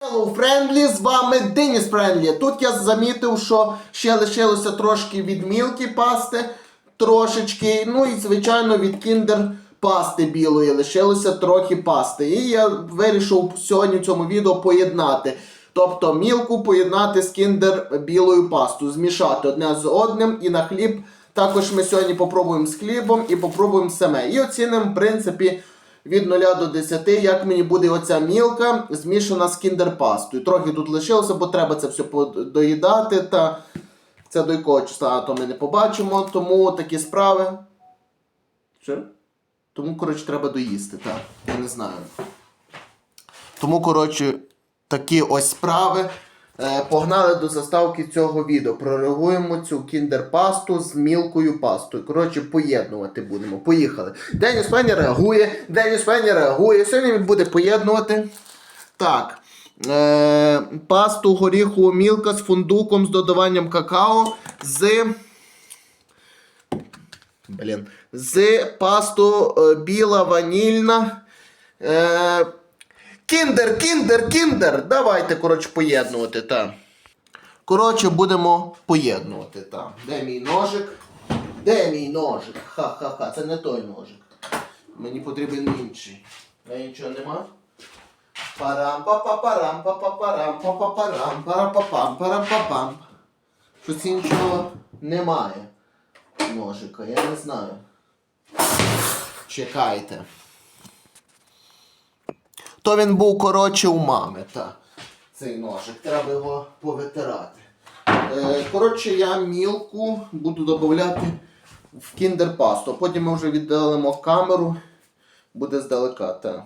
Hello, Friendly, з вами Деніс Френдлі. Тут я замітив, що ще лишилося трошки від мілки пасти, трошечки, ну і звичайно від кіндер пасти білої лишилося трохи пасти. І я вирішив сьогодні в цьому відео поєднати. Тобто мілку поєднати з кіндер білою пасту, змішати одне з одним і на хліб. Також ми сьогодні попробуємо з хлібом і попробуємо саме. І оцінимо, в принципі, від 0 до 10, як мені буде оця мілка змішана з кіндерпастою. Трохи тут лишилося, бо треба це все доїдати. Та це до якого числа то ми не побачимо. Тому такі справи. Що? Тому, коротше, треба доїсти, так. Я не знаю. Тому, коротше, такі ось справи. Е, Погнали до заставки цього відео. Прореагуємо цю кіндер-пасту з мілкою пастою. Коротше, поєднувати будемо. Поїхали. Деніс Фені реагує. Деніс Фені реагує. Сьогодні він буде поєднувати. Так. Е, пасту горіхову мілка з фундуком з додаванням какао з. Блін. З пасту е, біла ванільна. Е, Кіндер, кіндер, кіндер. Давайте, коротше, поєднувати, так. Коротше, будемо поєднувати, так. Де мій ножик? Де мій ножик? Ха-ха-ха, це не той ножик. Мені потрібен інший. А нічого нема? парам па па парам па па парам па па парам парам па парам па Щось іншого немає. Ножика, я не знаю. Чекайте. То він був коротше у мами, та, цей ножик. Треба його повитирати. Е, коротше, я мілку буду додавати в кіндер-пасту. Потім ми вже віддалимо камеру, буде здалека. Та.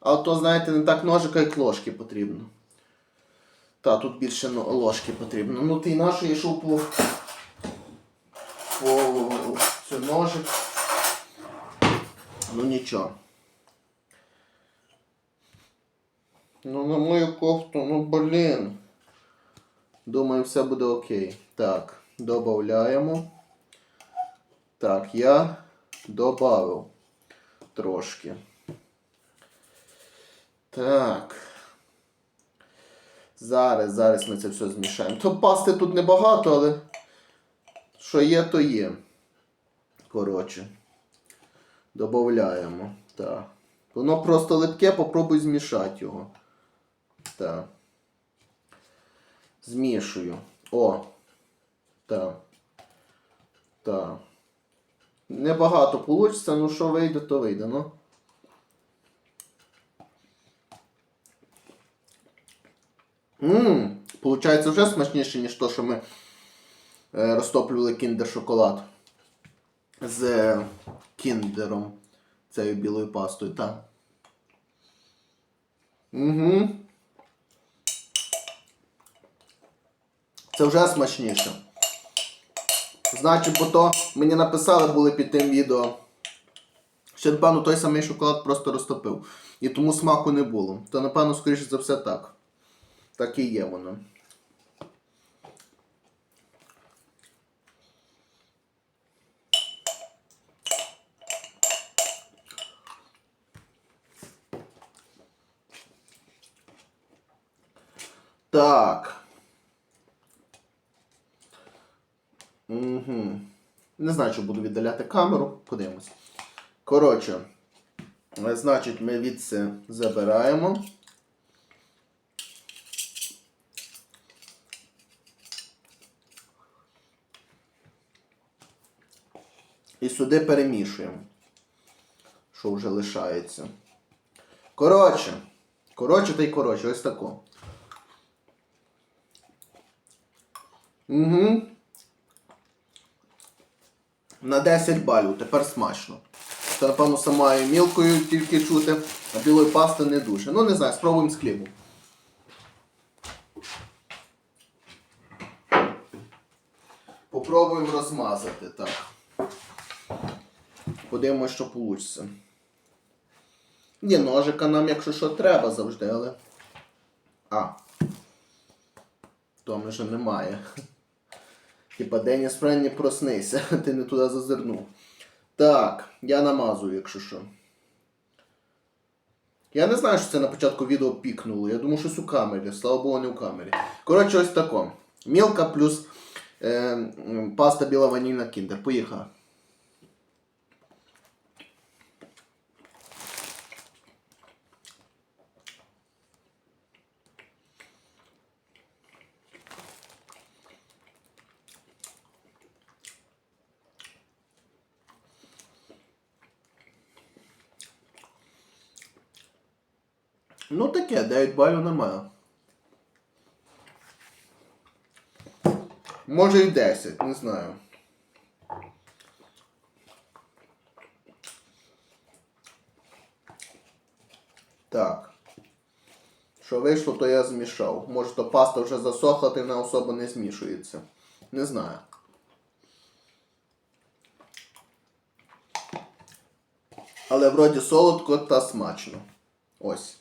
А то, знаєте, не так ножика, як ложки потрібно. Та, тут більше ложки потрібно. Ну ти наш я йшов по, по цю ножик. Ну нічого. Ну на мою кофту, ну блін. Думаю, все буде окей. Так, додаємо. Так, я добавив трошки. Так. Зараз, зараз ми це все змішаємо. То пасти тут небагато, але що є, то є. Коротше. Добавляємо. Так. Воно просто липке, попробуй змішати його. Так. Змішую. О. Так. Так. Небагато вийде, ну що вийде, то вийде, ну. Ммм, получається вже смачніше, ніж то, що ми е, розтоплювали кіндер шоколад з е, кіндером, цією білою пастою, так. Угу. Це вже смачніше. Значить, бо то мені написали були під тим відео. Що, напевно, той самий шоколад просто розтопив. І тому смаку не було. То, напевно, скоріше за все так. Так і є воно. Так. Угу. Не знаю, чи буду віддаляти камеру. Подивимось. Коротше, е, значить, ми від це забираємо. І сюди перемішуємо. Що вже лишається. Коротше. Коротше та й коротше, ось тако. Угу. На 10 балів, тепер смачно. Це, напевно, самою мілкою тільки чути, а білої пасти не дуже. Ну, не знаю, спробуємо з хлібом. Попробуємо розмазати, так. Подивимось, що вийде. Ні, ножика нам, якщо що, треба завжди, але. А. Тому вже немає. Типа Деніс Френні проснися, ти не туди зазирнув. Так, я намазую, якщо що. Я не знаю, що це на початку відео пікнуло. Я думаю, щось у камері. Слава Богу, не у камері. Коротше, ось тако. Мілка плюс е, паста біла ванільна кіндер. Поїхали. Ну таке, 9 балів нормально. Може і 10, не знаю. Так. Що вийшло, то я змішав. Може то паста вже засохла, ти вона особо не змішується. Не знаю. Але вроді солодко та смачно. Ось.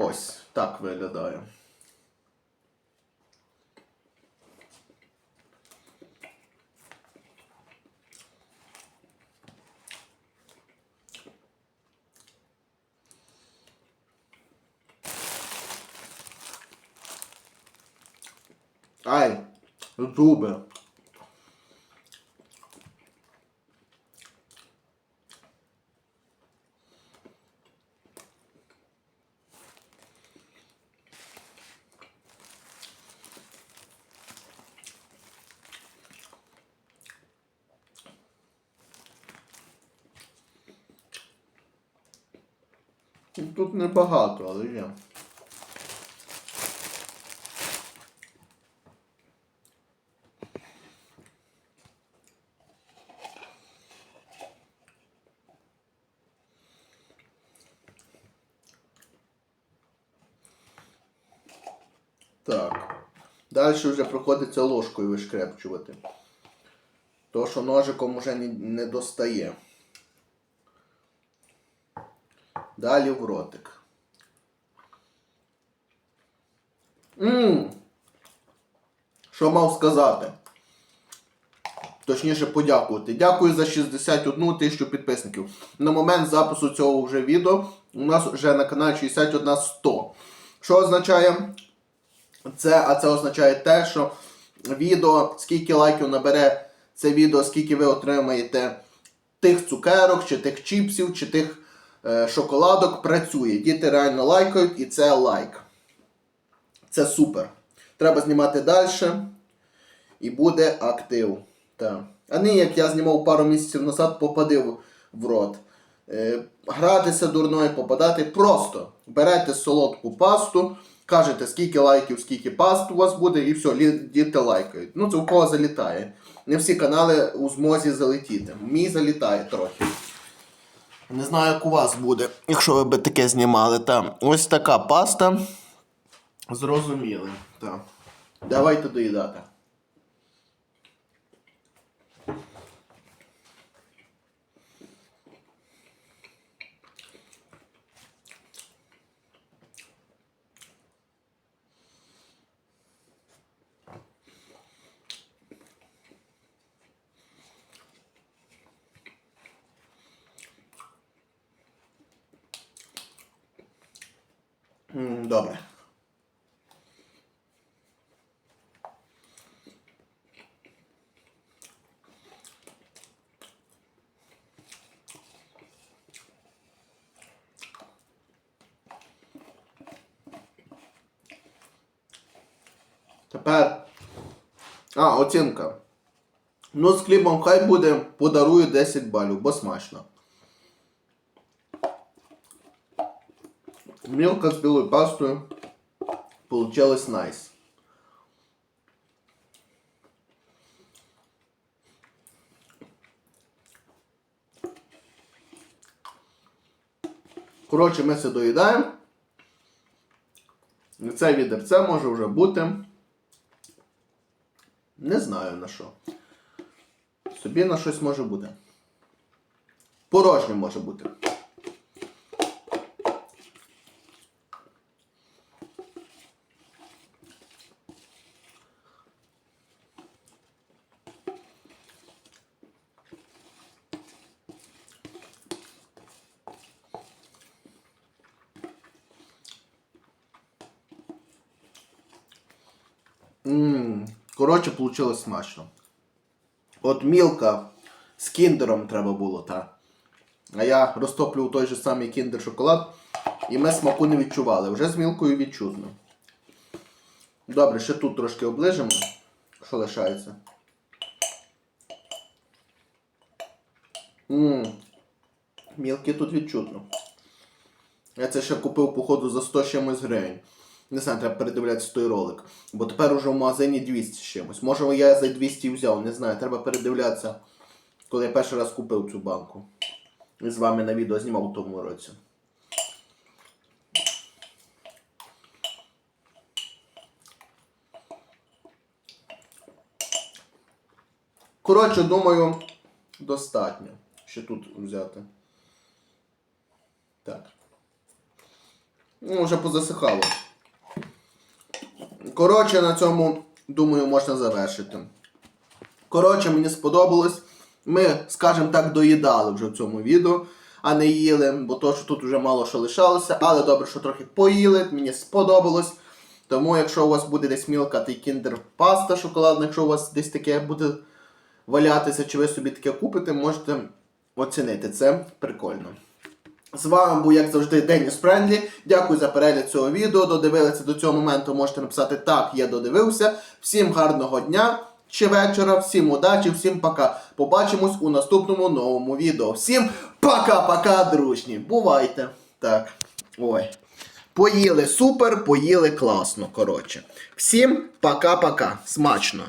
Ось так виглядає. Ай, зуби. Тут небагато, але є. Так. Далі вже приходиться ложкою вишкрепчувати. То, що ножиком не, не достає. Далі в ротик. Ммм. Що мав сказати? Точніше подякувати. Дякую за 61 тисячу підписників. На момент запису цього вже відео у нас вже на каналі 61 100. Що означає це? А це означає те, що відео, скільки лайків набере це відео, скільки ви отримаєте тих цукерок, чи тих чіпсів, чи тих шоколадок, працює. Діти реально лайкають і це лайк. Це супер. Треба знімати далі. І буде актив. Так. А не як я знімав пару місяців назад, попадив в рот. Е, гратися дурною, попадати просто. Берете солодку пасту, кажете, скільки лайків, скільки паст у вас буде, і все, діти лайкають. Ну, це у кого залітає. Не всі канали у змозі залетіти. Мій залітає трохи. Не знаю, як у вас буде, якщо ви би таке знімали. Та. Ось така паста. Зрозуміли. Та. Давайте доїдати. Добре. Тепер. А, оцінка. Ну, з хлібом хай буде, подарую 10 балів, бо смачно. Мілка з білою пастою. Получилось найс. Коротше, ми це доїдаємо. Це відерце може вже бути. Не знаю на що. Собі на щось може бути. Порожнє може бути. Коротше, вийшло смачно. От мілка з кіндером треба було, та. А я розтоплював той же самий кіндер шоколад, і ми смаку не відчували. Вже з мілкою відчутно. Добре, ще тут трошки оближимо, що лишається. Ммм. Мілки тут відчутно. Я це ще купив, походу, за 100 чимось гривень. Не знаю, треба передивлятися той ролик. Бо тепер уже в магазині 200 з чимось. Може я за 200 взяв, не знаю, треба передивлятися, коли я перший раз купив цю банку. І з вами на відео знімав у тому році. Коротше, думаю, достатньо. Ще тут взяти. Так. Ну, вже позасихало. Коротше, на цьому, думаю, можна завершити. Коротше, мені сподобалось. Ми, скажімо так, доїдали вже в цьому відео, а не їли, бо то, що тут вже мало що лишалося, але добре, що трохи поїли, мені сподобалось. Тому, якщо у вас буде десь мілка та кіндер паста шоколадна, якщо у вас десь таке буде валятися, чи ви собі таке купите, можете оцінити. Це прикольно. З вами був, як завжди, Деніс Френдлі. Дякую за перегляд цього відео. Додивилися до цього моменту, можете написати так, я додивився. Всім гарного дня чи вечора, всім удачі, всім пока. Побачимось у наступному новому відео. Всім пока-пока, дружні. Бувайте. Так. Ой. Поїли супер, поїли класно. Коротше. Всім пока-пока. Смачно.